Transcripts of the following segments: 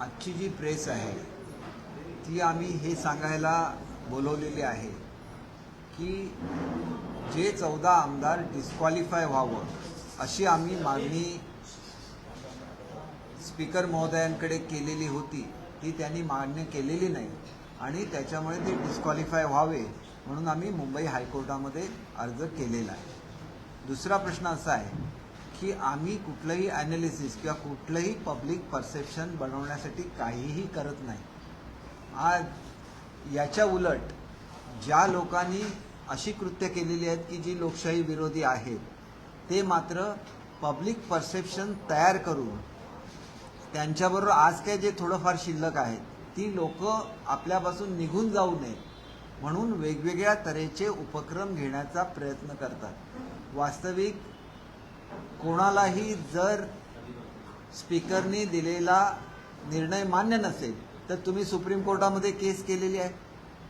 आजची जी प्रेस आहे ती आम्ही हे सांगायला बोलवलेली आहे की जे चौदा आमदार डिस्क्वालिफाय व्हावं अशी आम्ही मागणी स्पीकर महोदयांकडे केलेली होती. ती त्यांनी मान्य केलेली नाही आणि त्याच्यामुळे ते डिस्क्वालिफाय व्हावे म्हणून आम्ही मुंबई हायकोर्टामध्ये अर्ज केलेला आहे. दुसरा प्रश्न असा आहे की आम्ही कुठलंही ॲनालिसिस किंवा कुठलंही पब्लिक परसेप्शन बनवण्यासाठी काहीही करत नाही. आज याच्या उलट ज्या लोकांनी अशी कृत्य केलेली आहेत की जी लोकशाही विरोधी आहेत ते मात्र पब्लिक परसेप्शन तयार करून त्यांच्याबरोबर आज काय जे थोडंफार शिल्लक आहेत ती लोक आपल्यापासून निघून जाऊ नये म्हणून वेगवेगळ्या तऱ्हेचे उपक्रम घेण्याचा प्रयत्न करतात. वास्तविक कोणालाही जर स्पीकरनी दिलेला निर्णय मान्य नसेल तर तुम्ही सुप्रीम कोर्टामध्ये केस केलेली आहे.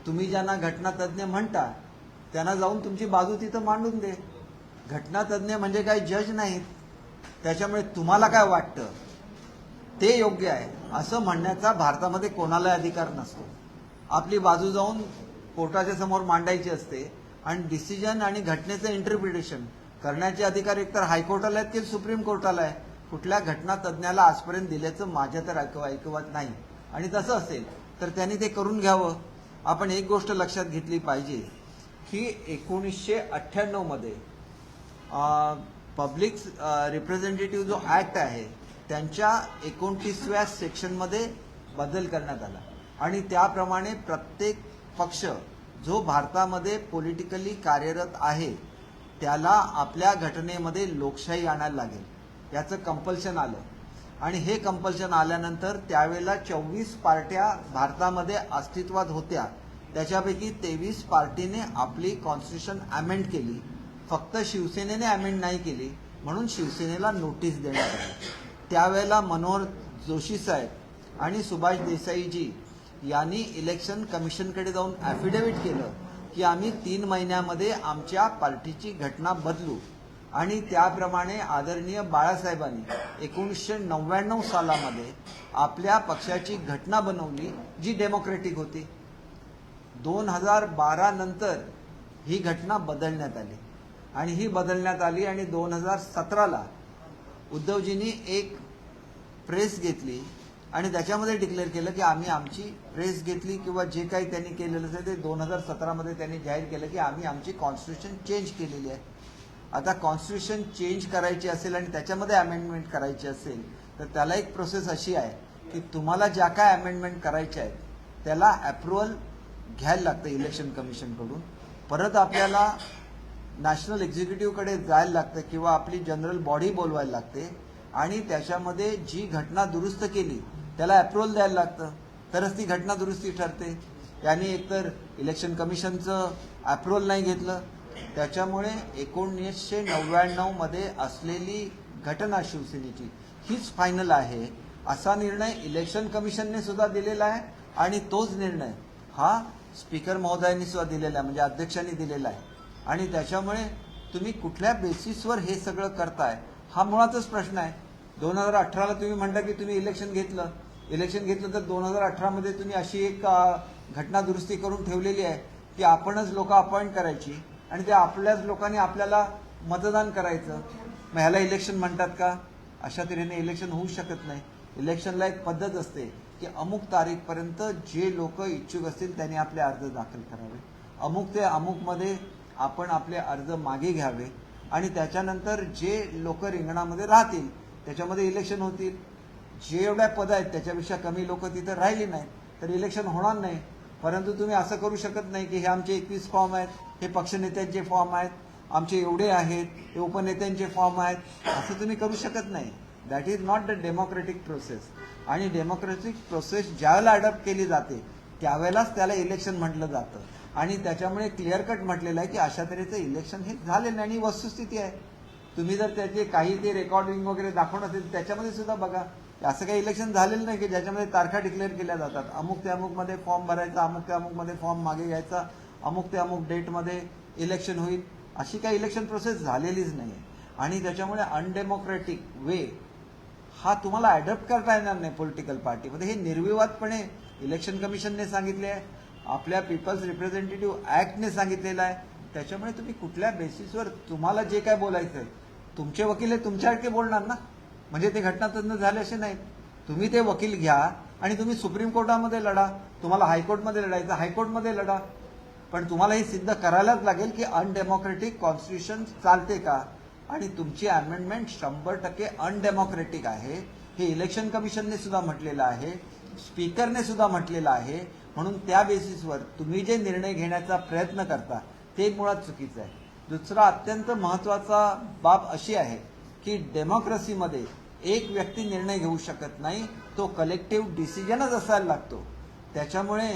तुम्ही ज्यांना घटनातज्ञ म्हणता त्यांना जाऊन तुमची बाजू तिथं मांडून दे. घटनातज्ञ म्हणजे काही जज नाहीत. त्याच्यामुळे तुम्हाला काय वाटतं? ते योग्य आहे. असं म्हणण्याचा भारतामध्ये कोणालाही अधिकार नसतो. आपली बाजू जाऊन कोर्टाच्या समोर मांडायची असते आणि डिसिजन आणि घटनेचं इंटरप्रिटेशन करण्याचे अधिकार एकतर हायकोर्टाला आहेत की सुप्रीम कोर्टाला आहे? कुठल्या घटना तज्ज्ञाला आजपर्यंत दिल्याचं माझ्या तर ऐकव ऐकवत नाही. आणि तसं असेल तर त्यांनी ते करून घ्यावं. आपण एक गोष्ट लक्षात घेतली पाहिजे की एकोणीसशे अठ्ठ्याण्णवमध्ये पब्लिक रिप्रेझेंटेटिव्ह जो ॲक्ट आहे त्यांच्या एकोणतीसव्या सेक्शनमध्ये बदल करण्यात आला. आणि त्याप्रमाणे प्रत्येक पक्ष जो भारतामध्ये पॉलिटिकली कार्यरत आहे त्याला आपल्या घटनेमध्ये लोकशाही आणायला लागेल. याचं कंपल्शन आलं आणि हे कंपल्शन आल्यानंतर त्यावेळेला चोवीस पार्ट्या भारतामध्ये अस्तित्वात होत्या. त्याच्यापैकी तेवीस पार्टीने आपली कॉन्स्टिट्यूशन अमेंड केली. फक्त शिवसेनेने अमेंड नाही केली म्हणून शिवसेनेला नोटीस देण्यात आली. त्यावेळेला मनोहर जोशी साहेब आणि सुभाष देसाईजी यांनी इलेक्शन कमिशनकडे जाऊन ॲफिडेव्हिट केलं. की आम्ही तीन महिन्यामध्ये आमच्या पार्टीची घटना बदलू. आणि त्याप्रमाणे आदरणीय बाळासाहेबांनी एकोणीसशे नव्याण्णव सालामध्ये आपल्या पक्षाची घटना बनवली जी डेमोक्रेटिक होती. दोन हजार बारा नंतर ही घटना बदलण्यात आली. आणि ही बदलण्यात आली आणि दोन हजार सतराला उद्धवजींनी एक प्रेस घेतली आणि त्याच्यामध्ये डिक्लेअर केलं की आम्ही आमची प्रेस घेतली किंवा जे काही त्यांनी केलेलं असेल ते दोन हजार सतरामध्ये त्यांनी जाहीर केलं की आम्ही आमची कॉन्स्टिट्यूशन चेंज केलेली आहे. आता कॉन्स्टिट्यूशन चेंज करायची असेल आणि त्याच्यामध्ये अमेंडमेंट करायची असेल तर त्याला एक प्रोसेस अशी आहे की तुम्हाला ज्या काय अमेंडमेंट करायच्या आहेत त्याला अप्रुव्हल घ्यायला लागतं इलेक्शन कमिशनकडून परत आपल्याला नॅशनल एक्झिक्युटिव्हकडे जायला लागतं किंवा आपली जनरल बॉडी बोलवायला लागते. आणि त्याच्यामध्ये जी घटना दुरुस्त केली त्याला अप्रुव्हल द्यायला लागतं. तरच ती घटना दुरुस्ती ठरते. त्याने एकतर इलेक्शन कमिशनचं अप्रुव्हल नाही घेतलं. त्याच्यामुळे एकोणीसशे नव्याण्णवमध्ये असलेली घटना शिवसेनेची हीच फायनल आहे. असा निर्णय इलेक्शन कमिशनने सुद्धा दिलेला आहे आणि तोच निर्णय हा स्पीकर महोदयांनी सुद्धा दिलेला आहे म्हणजे अध्यक्षांनी दिलेला आहे. आणि त्याच्यामुळे तुम्ही कुठल्या बेसिसवर हे सगळं करताय हा मुळातच प्रश्न आहे. दोन हजार अठराला तुम्ही म्हणता की तुम्ही इलेक्शन घेतलं. इलेक्शन घेतलं तर दोन हजार अठरामध्ये तुम्ही अशी एक घटना दुरुस्ती करून ठेवलेली आहे की आपणच लोक अपॉइंट करायची आणि ते आपल्याच लोकांनी आपल्याला मतदान करायचं. मग ह्याला इलेक्शन म्हणतात का? अशा तऱ्हेने इलेक्शन होऊ शकत नाही. इलेक्शनला एक पद्धत असते की अमुक तारीखपर्यंत जे लोक इच्छुक असतील त्यांनी आपले अर्ज दाखल करावे. अमुक ते अमुकमध्ये आपण आपले अर्ज मागे घ्यावे आणि त्याच्यानंतर जे लोक रिंगणामध्ये राहतील त्याच्यामध्ये इलेक्शन होतील. जे एवढ्या पद आहेत त्याच्यापेक्षा कमी लोक तिथं राहिली नाही तर इलेक्शन होणार नाही. परंतु तुम्ही असं करू शकत नाही की हे आमचे एकवीस फॉर्म आहेत हे पक्षनेत्यांचे फॉर्म आहेत आमचे एवढे आहेत हे उपनेत्यांचे फॉर्म आहेत. असं तुम्ही करू शकत नाही. That is not the democratic process आणि डेमोक्रेटिक प्रोसेस ज्यावेळेला अडॉप्ट केली जाते त्यावेळेलाच त्याला इलेक्शन म्हटलं जातं. आणि त्याच्यामुळे क्लिअर कट म्हटलेलं आहे की अशा तऱ्हेचं इलेक्शन हे झालेलं नाही आणि वस्तुस्थिती आहे. तुम्ही जर त्याचे काही ते रेकॉर्डिंग वगैरे दाखवून असेल त्याच्यामध्ये सुद्धा बघा. असं काही इलेक्शन झालेलं नाही की ज्याच्यामध्ये तारखा डिक्लेअर केल्या जातात. अमुक ते अमुकमध्ये फॉर्म भरायचा अमुक ते अमुकमध्ये फॉर्म मागे घ्यायचा अमुक ते अमुक डेटमध्ये इलेक्शन होईल. अशी काही इलेक्शन प्रोसेस झालेलीच नाही आहे आणि त्याच्यामुळे अनडेमोक्रॅटिक वे हा तुम्हाला अडॉप्ट करता येणार नाही पॉलिटिकल पार्टीमध्ये हे निर्विवादपणे इलेक्शन कमिशनने सांगितले आहे. आपल्या पीपल्स रिप्रेझेंटेटिव्ह ॲक्टने सांगितलेलं आहे. त्याच्यामुळे तुम्ही कुठल्या बेसिसवर तुम्हाला जे काय बोलायचं आहे तुमचे वकील हे तुमच्यासारखे बोलणार ना? म्हणजे ते घटनातज्ञ झाले असे नाहीत तुम्ही ते वकील घ्या आणि तुम्ही सुप्रीम कोर्टामध्ये लढा. तुम्हाला हायकोर्टमध्ये लढायचं हायकोर्टमध्ये लढा. पण तुम्हाला हे सिद्ध करायलाच लागेल की अनडेमोक्रेटिक कॉन्स्टिट्यूशन चालते का? आणि तुमची अमेंडमेंट शंभर टक्के अनडेमोक्रेटिक आहे. हे इलेक्शन कमिशनने सुद्धा म्हटलेलं आहे. स्पीकरने सुद्धा म्हटलेलं आहे. म्हणून त्या बेसिसवर तुम्ही जे निर्णय घेण्याचा प्रयत्न करता ते मुळात चुकीचं आहे. दुसरा अत्यंत महत्त्वाचा बाब अशी आहे की डेमोक्रेसीमध्ये एक व्यक्ती निर्णय घेऊ शकत नाही तो कलेक्टिव्ह डिसिजनच असायला लागतो. त्याच्यामुळे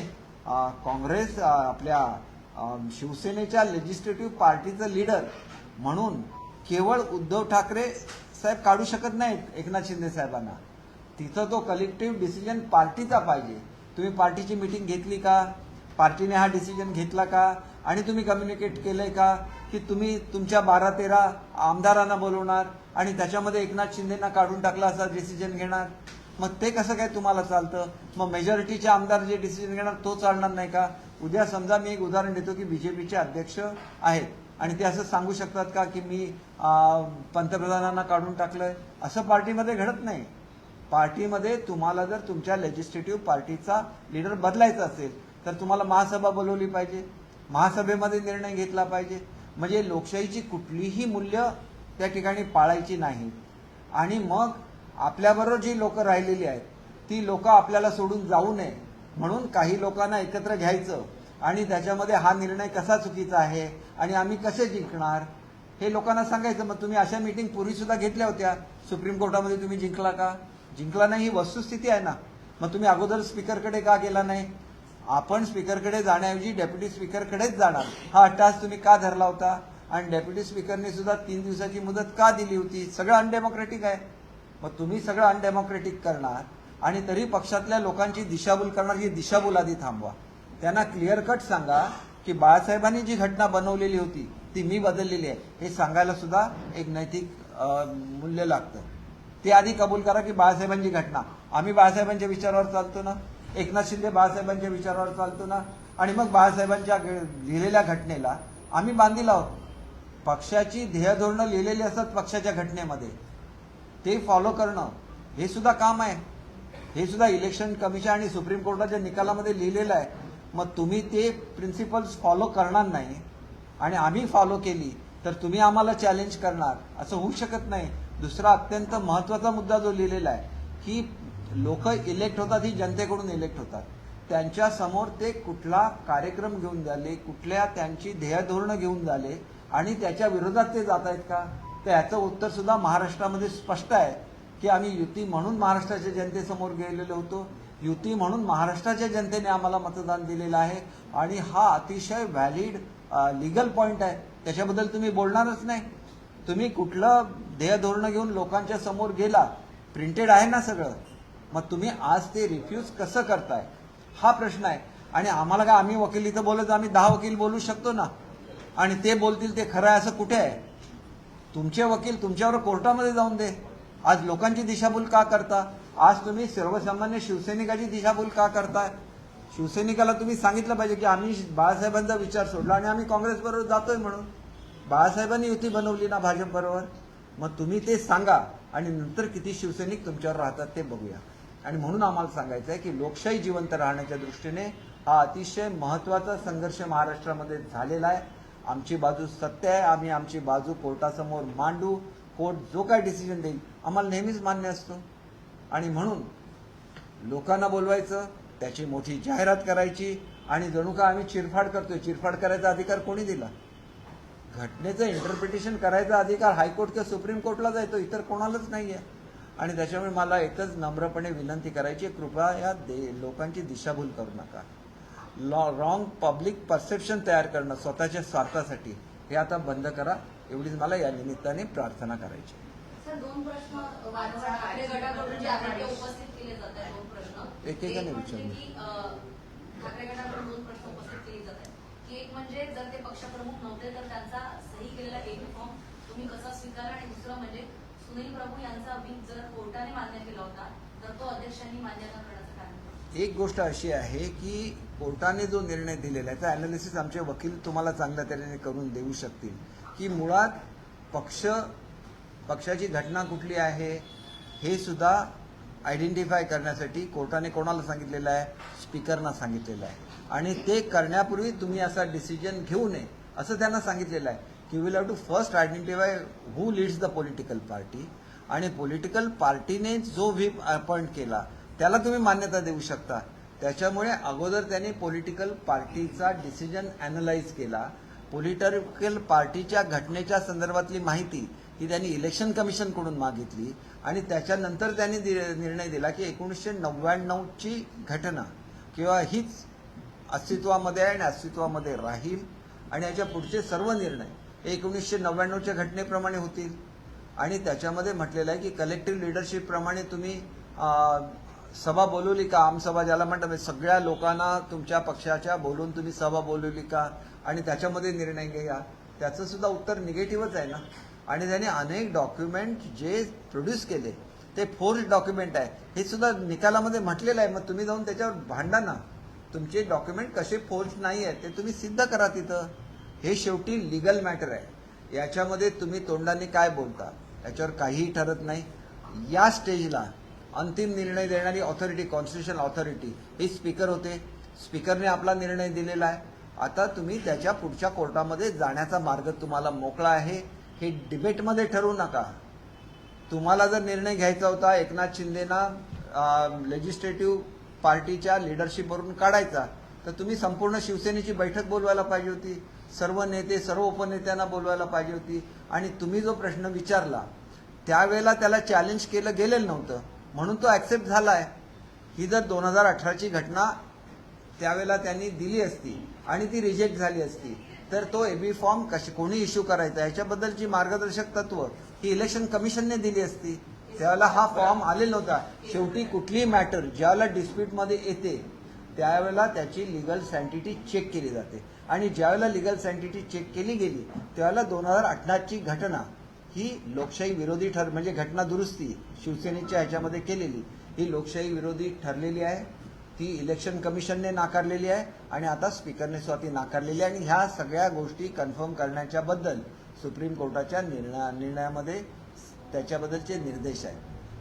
काँग्रेस आपल्या शिवसेनेच्या लेजिस्लेटिव्ह पार्टीचं लीडर म्हणून केवळ उद्धव ठाकरे साहेब काढू शकत नाहीत एकनाथ शिंदे साहेबांना. तिथं तो कलेक्टिव्ह डिसिजन पार्टीचा पाहिजे. तुम्ही पार्टीची मिटिंग घेतली का? पार्टीने हा डिसिजन घेतला का? आणि तुम्ही कम्युनिकेट केलंय का? की तुम्ही तुमच्या बारा तेरा आमदारांना बोलवणार? आणि त्याच्यामध्ये एकनाथ शिंदेना काढून टाकला असा डिसिजन घेणार. मग ते कसं काय तुम्हाला चालतं? मग मेजॉरिटीचे आमदार जे डिसिजन घेणार तो चालणार नाही का? उद्या समजा मी एक उदाहरण देतो की बीजेपीचे अध्यक्ष आहेत. आणि ते असं सांगू शकतात का की मी पंतप्रधानांना काढून टाकलंय? असं पार्टीमध्ये घडत नाही. पार्टीमध्ये तुम्हाला जर तुमच्या लेजिस्लेटिव्ह पार्टीचा लीडर बदलायचा असेल तर तुम्हाला महासभा बोलवली पाहिजे. महासभेमध्ये निर्णय घेतला पाहिजे. म्हणजे लोकशाहीची कुठलीही मूल्य त्या ठिकाणी पाळायची नाही. आणि मग आपल्याबरोबर जी लोक राहिलेली आहेत ती लोक आपल्याला सोडून जाऊ नये म्हणून काही लोकांना एकत्र घ्यायचं आणि त्याच्यामध्ये हा निर्णय कसा चुकीचा आहे आणि आम्ही कसे जिंकणार हे लोकांना सांगायचं. मग तुम्ही अशा मीटिंग पूर्वी सुद्धा घेतल्या होत्या. सुप्रीम कोर्टामध्ये तुम्ही जिंकला का? जिंकला नाही ही वस्तुस्थिती आहे ना. मग तुम्ही अगोदर स्पीकरकडे का गेला नाही? आपण स्पीकरकडे जाण्याऐवजी डेप्युटी स्पीकरकडेच जाणार. हा अट्टास तुम्ही का धरला होता? आणि डेप्युटी स्पीकरने सुद्धा तीन दिवसाची मुदत का दिली होती? सगळं अनडेमोक्रेटिक आहे. मग तुम्ही सगळं अनडेमोक्रेटिक करणार आणि तरी पक्षातल्या लोकांची दिशाभूल करणार ही दिशाभूल आधी थांबवा. त्यांना क्लिअर कट सांगा की बाळासाहेबांनी जी घटना बनवलेली होती ती मी बदललेली आहे. हे सांगायला सुद्धा एक नैतिक मूल्य लागतं. ते आधी कबूल करा की बाळासाहेबांची घटना. आम्ही बाळासाहेबांच्या विचारावर चालतो ना? एकनाथ शिंदे बाळासाहेबांच्या विचारावर चालतो ना? आणि मग बाळासाहेबांच्या लिहिलेल्या घटनेला आम्ही बांधील आहोत. पक्षाची ध्येयधोरणं लिहिलेली असतात पक्षाच्या घटनेमध्ये. ते फॉलो करणं हे सुद्धा काम आहे. हे सुद्धा इलेक्शन कमिशन आणि सुप्रीम कोर्टाच्या निकालामध्ये लिहिलेलं आहे. मग तुम्ही ते प्रिन्सिपल्स फॉलो करणार नाही आणि आम्ही फॉलो केली तर तुम्ही आम्हाला चॅलेंज करणार असं होऊ शकत नाही. दुसरा अत्यंत महत्त्वाचा मुद्दा जो लिहिलेला आहे की लोक इलेक्ट होतात ही जनतेकडून इलेक्ट होतात. त्यांच्यासमोर ते कुठला कार्यक्रम घेऊन झाले कुठल्या त्यांची ध्येयधोरणं घेऊन झाले आणि त्याच्या विरोधात ते जात आहेत का? तर याचं उत्तर सुद्धा महाराष्ट्रामध्ये स्पष्ट आहे की आम्ही युती म्हणून महाराष्ट्राच्या जनतेसमोर गेलेलो होतो. युती म्हणून महाराष्ट्राच्या जनतेने आम्हाला मतदान दिलेलं आहे. आणि हा अतिशय व्हॅलिड लिगल पॉईंट आहे. त्याच्याबद्दल तुम्ही बोलणारच नाही. तुम्ही कुठलं ध्येय धोरणं घेऊन लोकांच्या समोर गेला प्रिंटेड आहे ना सगळं मग तुम्ही आज ते रिफ्यूज कसं करताय? हा प्रश्न आहे. आणि आम्हाला काय आम्ही वकील इथं बोलत आम्ही दहा वकील बोलू शकतो ना? आणि ते बोलतील ते खरं आहे असं कुठे आहे? तुमचे वकील तुमच्यावर कोर्टामध्ये जाऊन दे. आज लोकांची दिशाभूल का करता? आज तुम्ही सर्वसामान्य शिवसैनिकाची दिशाभूल का करताय? शिवसैनिकाला तुम्ही सांगितलं पाहिजे की आम्ही बाळासाहेबांचा विचार सोडला आणि आम्ही काँग्रेस बरोबर जातोय म्हणून. बाळासाहेबांनी युती बनवली ना भाजप बरोबर मग तुम्ही ते सांगा आणि नंतर किती शिवसैनिक तुमच्यावर राहतात ते बघूया. आणि म्हणून आम्हाला सांगायचं आहे की लोकशाही जिवंत राहण्याच्या दृष्टीने हा अतिशय महत्त्वाचा संघर्ष महाराष्ट्रामध्ये झालेला आहे. आमची बाजू सत्य आहे आम्ही आमची बाजू कोर्टासमोर मांडू कोर्ट जो काय डिसिजन देईल आम्हाला नेहमीच मान्य असतो. आणि म्हणून लोकांना बोलवायचं त्याची मोठी जाहिरात करायची आणि जणू का आम्ही चिरफाड करतोय चिरफाड करायचा अधिकार कोणी दिला? घटनेचं इंटरप्रिटेशन करायचा अधिकार हायकोर्ट किंवा सुप्रीम कोर्टला जायतो इतर कोणालाच नाहीये. आणि त्याच्यामुळे मला एकच नम्रपणे विनंती करायची आहे, कृपया या दे लोकांची दिशाभूल करू नका. रॉंग पब्लिक परसेप्शन तयार करणं स्वतःच्या स्वार्थासाठी हे आता बंद करा एवढीच मला या निमित्ताने प्रार्थना करायची आहे. सर दोन प्रश्न वारंवार ठाकरे गटाकडून जे आघाडीला उपस्थित केले जात आहेत दोन प्रश्न एकेकाने एक म्हणजे विचारलं. की, अं, ठाकरे गटाकडून दोन प्रश्न उपस्थित केले जात आहेत की एक म्हणजे जर ते पक्षप्रमुख नव्हते तर त्यांचा सही केलेला एबी फॉर्म तुम्ही कसा स्वीकारा आणि दुसरं म्हणजे सुनील प्रभू यांचा विप जर कोर्टाने मान्य केला होता तर तो अध्यक्षांनी मान्यता करण्याचं कारण काय? एक गोष्ट अशी आहे की कोर्टाने जो निर्णय दिलेला आहे त्याचा अनालिसिस आमचे वकील तुम्हाला चांगल्या तऱ्हेने करून देऊ शकतील. की मुळात पक्ष पक्षाची घटना कुठली आहे हे सुद्धा आयडेंटिफाय करण्यासाठी कोर्टाने कोणाला सांगितलेलं आहे? स्पीकरना सांगितलेलं आहे. आणि ते करण्यापूर्वी तुम्ही असा डिसिजन घेऊ नये असं त्यांना सांगितलेलं आहे. की will have to first identify who leads the political party आणि पॉलिटिकल पार्टीने जो व्हीप अपॉइंट केला त्याला तुम्ही मान्यता देऊ शकता. त्याच्यामुळे अगोदर त्यांनी पॉलिटिकल पार्टीचा डिसिजन अनालाइज केला. पॉलिटिकल पार्टीच्या घटनेच्या संदर्भातली माहिती ही त्यांनी इलेक्शन कमिशनकडून मागितली आणि त्याच्यानंतर त्यांनी निर्णय दिला की एकोणीसशे नव्याण्णवची घटना किंवा हीच अस्तित्वामध्ये आहे आणि अस्तित्वामध्ये राहील आणि याच्या पुढचे सर्व निर्णय हे एकोणीसशे नव्याण्णवच्या घटनेप्रमाणे होतील. आणि त्याच्यामध्ये म्हटलेलं आहे की कलेक्टिव्ह लिडरशिपप्रमाणे तुम्ही सभा बोलवली का? आमसभा ज्याला म्हणतात म्हणजे सगळ्या लोकांना तुमच्या पक्षाच्या बोलून तुम्ही सभा बोलवली का? आणि त्याच्यामध्ये निर्णय घ्या. त्याचं सुद्धा उत्तर निगेटिव्हच आहे ना? आणि त्याने अनेक डॉक्युमेंट जे प्रोड्यूस केले ते फोर्स डॉक्युमेंट आहे. हे सुद्धा निकालामध्ये म्हटलेलं आहे. मग तुम्ही जाऊन त्याच्यावर भांडा ना. तुमचे डॉक्युमेंट कसे फोर्स नाही आहेत ते तुम्ही सिद्ध करा तिथं. हे शेवटी लिगल मॅटर आहे. याच्यामध्ये तुम्ही तोंडाने काय बोलता याच्यावर काहीही ठरत नाही. या स्टेजला अंतिम निर्णय देणारी ऑथॉरिटी कॉन्स्टिट्युशनल ऑथॉरिटी हे स्पीकर होते. स्पीकरने आपला निर्णय दिलेला आहे. आता तुम्ही त्याच्या पुढच्या कोर्टामध्ये जाण्याचा मार्ग तुम्हाला मोकळा आहे. हे डिबेटमध्ये ठरवू नका. तुम्हाला जर निर्णय घ्यायचा होता एकनाथ शिंदेना लेजिस्लेटिव्ह पार्टीच्या लिडरशिपवरून काढायचा तर तुम्ही संपूर्ण शिवसेनेची बैठक बोलवायला पाहिजे होती. सर्व नेते सर्व उपनेत्यांना बोलवायला पाहिजे होती. आणि तुम्ही जो प्रश्न विचारला त्यावेळेला त्याला चॅलेंज केलं गेलेलं नव्हतं. म्हणून तो ऍक्सेप्ट झालाय. ही जर दोन हजार अठराची घटना त्यावेळेला त्यांनी दिली असती आणि ती रिजेक्ट झाली असती तर तो एबी फॉर्म कशी कोणी इश्यू करायचा? याच्याबद्दलची मार्गदर्शक तत्व ही इलेक्शन कमिशनने दिली असती. त्यावेळेला हा फॉर्म आलेला नव्हता. शेवटी कुठलीही मॅटर ज्यावेळेला डिस्प्यूटमध्ये येते त्यावेळेला त्याची लिगल सँटिटी चेक केली जाते. आणि ज्यावेळेला लिगल सँटिटी चेक केली गेली त्यावेळेला दोन हजार अठराची घटना ही लोकशाही विरोधी ठर म्हणजे घटना दुरुस्ती शिवसेनेच्या ह्याच्यामध्ये केलेली ही लोकशाही विरोधी ठरलेली आहे. ती इलेक्शन कमिशनने नाकारलेली आहे आणि आता स्पीकरने स्वतः नाकारलेली आहे आणि ह्या सगळ्या गोष्टी कन्फर्म करण्याच्या बद्दल सुप्रीम कोर्टाच्या निर्णया निर्णयामध्ये त्याच्याबद्दलचे निर्देश आहेत.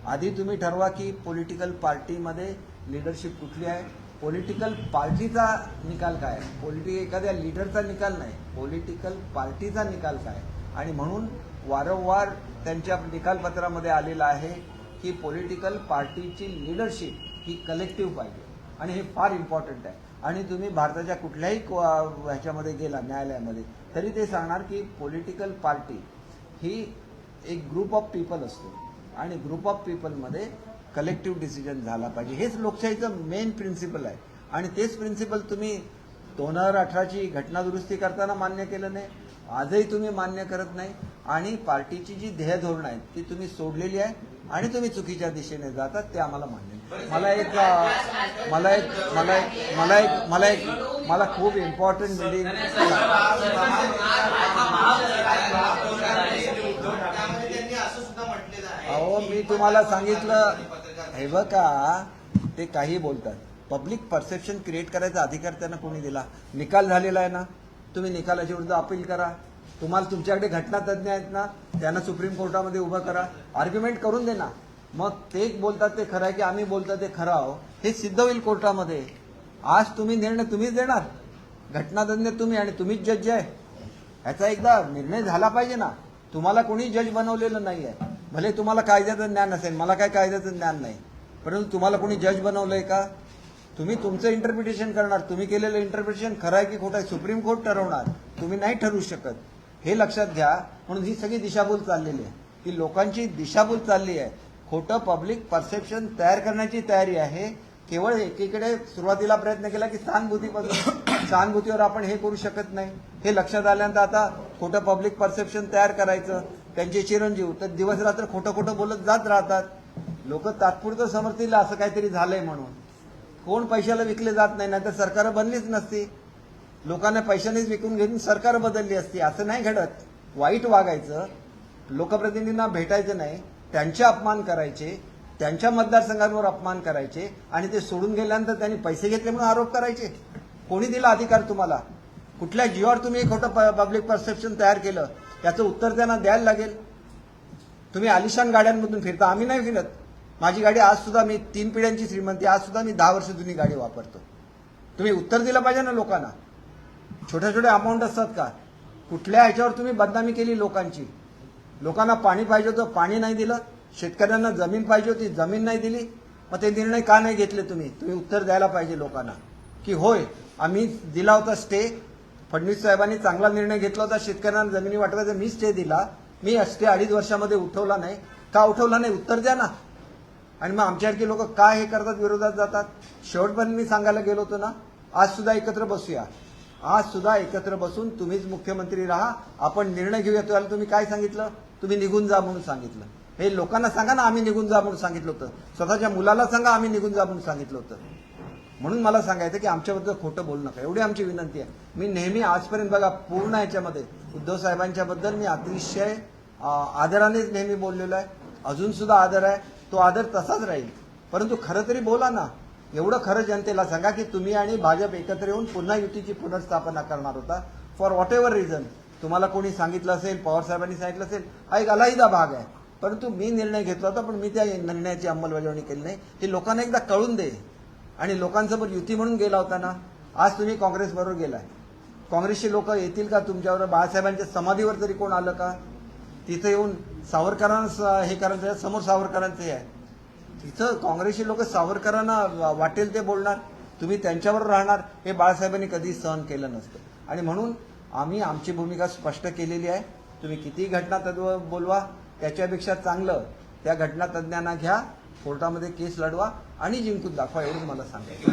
आधी तुम्ही ठरवा की पॉलिटिकल पार्टीमध्ये लिडरशिप कुठली आहे? पॉलिटिकल पार्टीचा निकाल काय पॉलिटिक एखाद्या लिडरचा निकाल नाही. पॉलिटिकल पार्टीचा निकाल काय आणि म्हणून वारंवार त्यांच्या निकालपत्रामध्ये आलेलं आहे की पॉलिटिकल पार्टीची लिडरशिप ही कलेक्टिव्ह पाहिजे. आणि हे फार इम्पॉर्टंट आहे. आणि तुम्ही भारताच्या कुठल्याही ह्याच्यामध्ये गेला न्यायालयामध्ये तरी ते सांगणार की पॉलिटिकल पार्टी ही एक ग्रुप ऑफ पीपल असतो. आणि ग्रुप ऑफ पीपलमध्ये कलेक्टिव्ह डिसिजन झाला पाहिजे. हेच लोकशाहीचं मेन प्रिन्सिपल आहे. आणि तेच प्रिन्सिपल तुम्ही दोन हजार अठराची घटना दुरुस्ती करताना मान्य केलं नाही. आजही तुम्ही मान्य करत नाही. आणि पार्टीची जी ध्येय धोरणं आहेत ती तुम्ही सोडलेली आहे आणि तुम्ही चुकीच्या दिशेने जातात ते आम्हाला मान्य मला एक मला एक मला एक मला एक मला एक मला खूप इम्पॉर्टंट मिटिंग अहो मी तुम्हाला सांगितलं हे का ते काही बोलतात. पब्लिक परसेप्शन क्रिएट करायचा अधिकार त्यांना कोणी दिला? निकाल झालेला आहे ना? तुम्ही निकालाच्या विरुद्ध अपील करा. तुम्हाला तुमच्याकडे घटना तज्ज्ञ आहेत ना त्यांना सुप्रीम कोर्टामध्ये उभं करा. आर्ग्युमेंट करून दे ना मग ते बोलतात ते खरं आहे की आम्ही बोलतात ते खरं आहो. हे सिद्ध होईल कोर्टामध्ये. आज तुम्ही निर्णय तुम्हीच देणार. घटनातज्ञ तुम्ही आणि तुम्हीच जज आहे. ह्याचा एकदा निर्णय झाला पाहिजे ना. तुम्हाला कोणी जज बनवलेलं नाही आहे भले तुम्हाला कायद्याचं ज्ञान असेल मला काय कायद्याचं ज्ञान नाही. परंतु तुम्हाला कोणी जज बनवलंय का? तुम्ही तुमचं इंटरप्रिटेशन करणार. तुम्ही केलेलं इंटरप्रिटेशन खरं आहे की खोटं आहे सुप्रीम कोर्ट ठरवणार. तुम्ही नाही ठरवू शकत. हे लक्षात घ्या म्हणून ही सगळी दिशाभूल चाललेली आहे. ही लोकांची दिशाभूल चालली आहे. खोटं पब्लिक परसेप्शन तयार करण्याची तयारी आहे. केवळ एकीकडे सुरुवातीला प्रयत्न केला की सहानुभूतीपासून. सहानुभूतीवर आपण हे करू शकत नाही. हे लक्षात आल्यानंतर आता खोटं पब्लिक परसेप्शन तयार करायचं. त्यांचे चिरंजीव तर दिवस रात्र खोटं खोटं बोलत जात राहतात. लोक तात्पुरतं समर्थीला असं काहीतरी झालंय म्हणून. कोण पैशाला विकले जात नाही नाहीतर सरकार बनलीच नसती. लोकांना पैशानेच विकून घेऊन सरकार बदलली असती असं नाही घडत. वाईट वागायचं लोकप्रतिनिधींना भेटायचं नाही त्यांचे अपमान करायचे त्यांच्या मतदारसंघांवर अपमान करायचे आणि ते सोडून गेल्यानंतर त्यांनी पैसे घेतले म्हणून आरोप करायचे. कोणी दिला अधिकार तुम्हाला? कुठल्या जीवावर तुम्ही एक खोटं पब्लिक परसेप्शन तयार केलं? याचं उत्तर त्यांना द्यायला लागेल. तुम्ही आलिशान गाड्यांमधून फिरता. आम्ही नाही फिरत. माझी गाडी आज सुद्धा मी तीन पिढ्यांची श्रीमंती आज सुद्धा मी दहा वर्ष जुनी गाडी वापरतो. तुम्ही उत्तर दिलं पाहिजे ना लोकांना? छोट्या छोट्या अमाऊंट असतात का? कुठल्या ह्याच्यावर तुम्ही बदनामी केली लोकांची? लोकांना पाणी पाहिजे होतं पाणी नाही दिलं. शेतकऱ्यांना जमीन पाहिजे होती जमीन नाही दिली. मग ते निर्णय का नाही घेतले तुम्ही? तुम्ही उत्तर द्यायला पाहिजे लोकांना. की होय आम्ही दिला होता स्टे फडणवीस साहेबांनी चांगला निर्णय घेतला होता. शेतकऱ्यांना जमिनी वाटवायचा मी स्टे दिला. मी स्टे अडीच वर्षामध्ये उठवला नाही. का उठवला नाही? उत्तर द्या ना. आणि मग आमच्यासारखी लोक काय हे करतात विरोधात जातात? शेवटपर्यंत मी सांगायला गेलो होतो ना. आज सुद्धा एकत्र बसूया. आज सुद्धा एकत्र बसून तुम्हीच मुख्यमंत्री राहा. आपण निर्णय घेऊया. त्याला तुम्ही काय सांगितलं? तुम्ही निघून जा म्हणून सांगितलं. हे लोकांना सांगा ना आम्ही निघून जा म्हणून सांगितलं होतं. स्वतःच्या मुलाला सांगा आम्ही निघून जा म्हणून सांगितलं होतं. म्हणून मला सांगायचं की आमच्याबद्दल खोटं बोलू नका. एवढी आमची विनंती आहे. मी नेहमी आजपर्यंत बघा पूर्ण याच्यामध्ये उद्धव साहेबांच्या बद्दल मी अतिशय आदरानेच नेहमी बोललेलो आहे. अजून सुद्धा आदर आहे. तो आदर तसाच राहील. परंतु खरं तरी बोला ना. एवढं खरं जनतेला सांगा की तुम्ही आणि भाजप एकत्र येऊन पुन्हा युतीची पुनर्स्थापना करणार होता. फॉर व्हॉट एव्हर रिझन तुम्हाला कोणी सांगितलं असेल पवार साहेबांनी सांगितलं असेल हा एक अलाहिदा भाग आहे. परंतु मी निर्णय घेतला होता पण मी त्या निर्णयाची अंमलबजावणी केली नाही. हे लोकांना एकदा कळून दे. आणि लोकांसमोर युती म्हणून गेला होता ना आज तुम्ही काँग्रेसबरोबर गेलाय. काँग्रेसचे लोक येतील का तुमच्यावर? बाळासाहेबांच्या समाधीवर तरी कोण आलं का? तिथे येऊन सावरकरांना हे करायचं समोर सावरकरांचं हे आहे. तिथं काँग्रेसचे लोक सावरकरांना वाटेल ते बोलणार तुम्ही त्यांच्यावर राहणार हे बाळासाहेबांनी कधी सहन केलं नसतं. आणि म्हणून आम्ही आमची भूमिका स्पष्ट केलेली आहे. तुम्ही किती घटनातत्व बोलवा त्याच्यापेक्षा चांगलं त्या घटना तज्ज्ञांना घ्या कोर्टामध्ये केस लढवा आणि जिंकून दाखवा एवढं मला सांगायचं